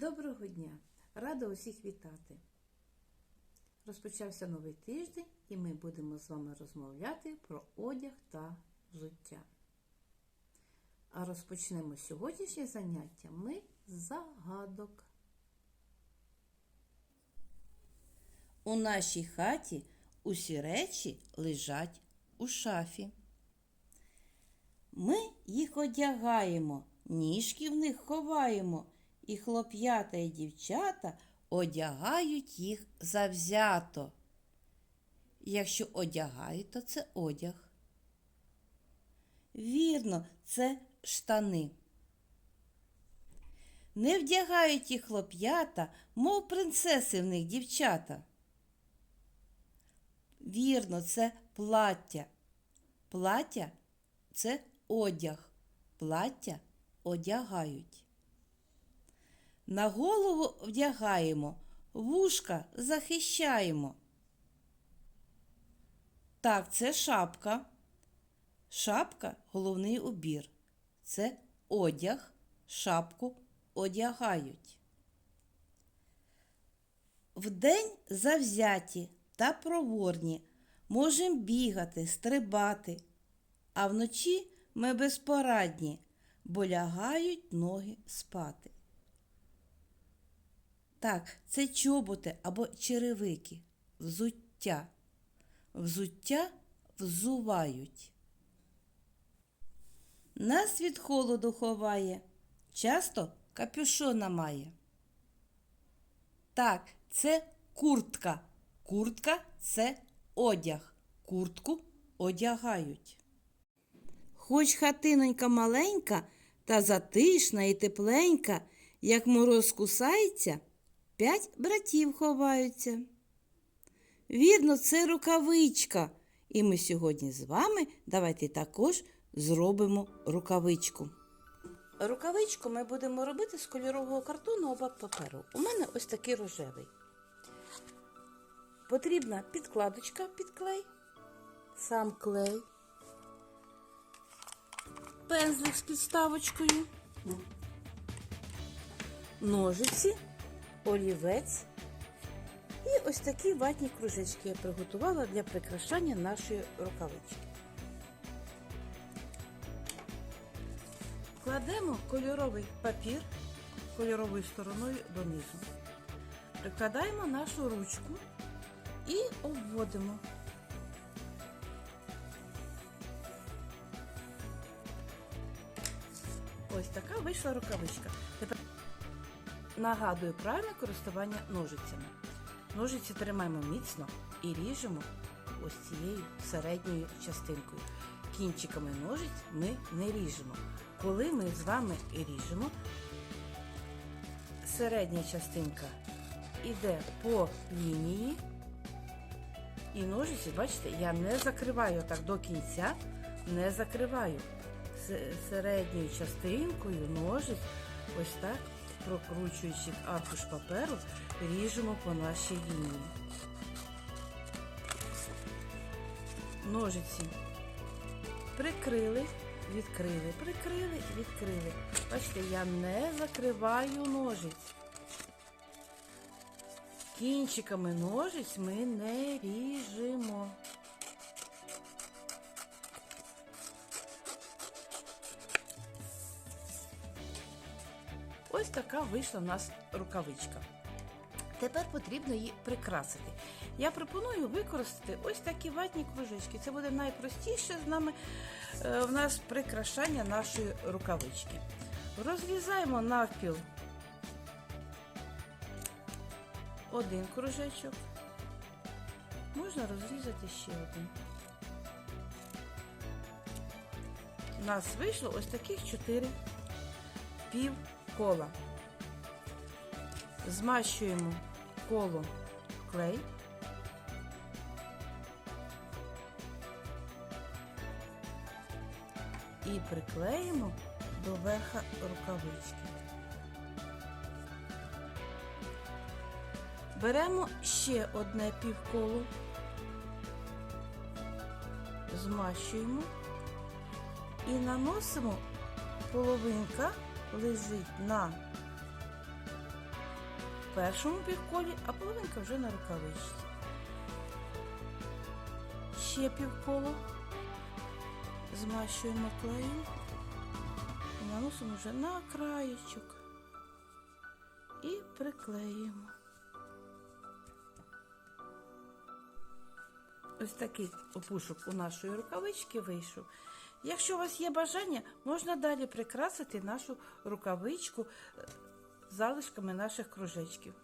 Доброго дня! Рада усіх вітати! Розпочався новий тиждень і ми будемо з вами розмовляти про одяг та взуття. А розпочнемо сьогоднішнє заняття ми загадок. У нашій хаті усі речі лежать у шафі. Ми їх одягаємо, ніжки в них ховаємо, і хлоп'ята і дівчата одягають їх завзято. Якщо одягають, то це одяг. Вірно, це штани. Не вдягають їх хлоп'ята, мов принцеси в них дівчата. Вірно, це плаття. Плаття це одяг. Плаття одягають. На голову вдягаємо, вушка захищаємо. Так, це шапка. Шапка головний убір. Це одяг, шапку одягають. Вдень завзяті та проворні, можем бігати, стрибати, а вночі ми безпорадні, бо лягають ноги спати. Так, це чоботи або черевики, взуття. Взуття взувають. Нас від холоду ховає, часто капюшона має. Так, це куртка. Куртка це одяг. Куртку одягають. Хоч хатинонька маленька та затишна і тепленька, як мороз кусається, п'ять братів ховаються. Вірно, це рукавичка. І ми сьогодні з вами давайте також зробимо рукавичку. Рукавичку ми будемо робити з кольорового картону або паперу. У мене ось такий рожевий. Потрібна підкладочка під клей, сам клей, пензлик з підставочкою, ножиці, олівець і ось такі ватні кружечки я приготувала для прикрашання нашої рукавички. Кладемо кольоровий папір кольоровою стороною донизу. Прикладаємо нашу ручку і обводимо. Ось така вийшла рукавичка. Нагадую правильне користування ножицями. Ножиці тримаємо міцно і ріжемо ось цією середньою частинкою. Кінчиками ножиць ми не ріжемо. Коли ми з вами ріжемо, середня частинка йде по лінії. І ножиці, бачите, я не закриваю так до кінця, не закриваю. Середньою частинкою ножиць, ось так, прокручуючи аркуш паперу, ріжемо по нашій лінії. Ножиці прикрили, відкрили, прикрили відкрили. Бачите, я не закриваю ножиць. Кінчиками ножиць ми не ріжемо. Ось така вийшла в нас рукавичка. Тепер потрібно її прикрасити. Я пропоную використати ось такі ватні кружечки. Це буде найпростіше з нами е, в нас прикрашання нашої рукавички. Розрізаємо навпіл один кружечок. Можна розрізати ще один. У нас вийшло ось таких чотири пів кола. Змащуємо коло клей. І приклеїмо до верха рукавички. Беремо ще одне півколо, змащуємо і наносимо половинка лежить на першому півколі, а половинка вже на рукавичці. Ще півколо змащуємо клеєм і наносимо вже на краєчок і приклеїмо. Ось такий опушок у нашої рукавички вийшов. Якщо у вас є бажання, можна далі прикрасити нашу рукавичку е, залишками наших кружечків.